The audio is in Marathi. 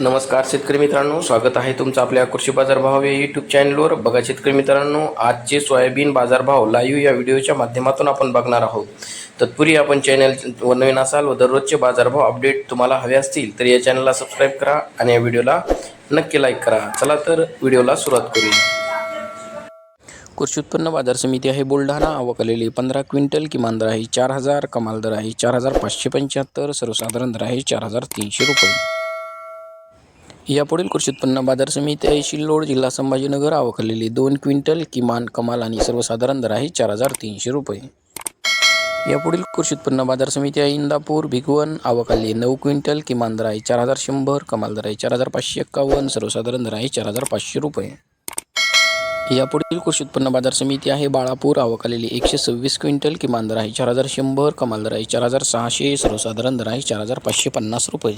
नमस्कार शेतकरी मित्रांनो स्वागत आहे तुमचं आपल्या कृषी बाजारभाव या यूट्यूब चॅनलवर बघा शेतकरी मित्रांनो आजचे सोयाबीन बाजारभाव लाईव्ह या व्हिडिओच्या माध्यमातून आपण बघणार आहोत. तत्पूर्वी आपण चॅनल व नवीन असाल व दररोजचे बाजारभाव अपडेट तुम्हाला हवे असतील तर या चॅनलला सबस्क्राईब करा आणि या व्हिडिओला नक्की लाईक करा. चला तर व्हिडिओला सुरुवात करूया. कृषी उत्पन्न बाजार समिती आहे बुलढाणा. आवक आलेली पंधरा क्विंटल किमान दर आहे चार हजार कमाल दर आहे चार हजार पाचशे पंच्याहत्तर सर्वसाधारण दर आहे चार हजार तीनशे रुपये. यापुढील कृषी उत्पन्न बाजार समिती आहे शिल्लोड जिल्हा संभाजीनगर आवकलेली दोन क्विंटल किमान कमाल आणि सर्वसाधारण दर आहे चार हजार तीनशे रुपये. यापुढील कृषी उत्पन्न बाजार समिती आहे इंदापूर भिगवण आवकाली नऊ क्विंटल किमान दर आहे चार हजार शंभर कमाल दर आहे चार हजार पाचशे एक्कावन्न सर्वसाधारण दर आहे चार हजार पाचशे रुपये. यापुढील कृषी उत्पन्न बाजार समिती आहे बाळापूर आवकालेली एकशे सव्वीस क्विंटल किमान दर आहे चार हजार शंभर कमाल दर आहे चार हजार सहाशे सर्वसाधारण दर आहे चार हजार पाचशे पन्नास रुपये.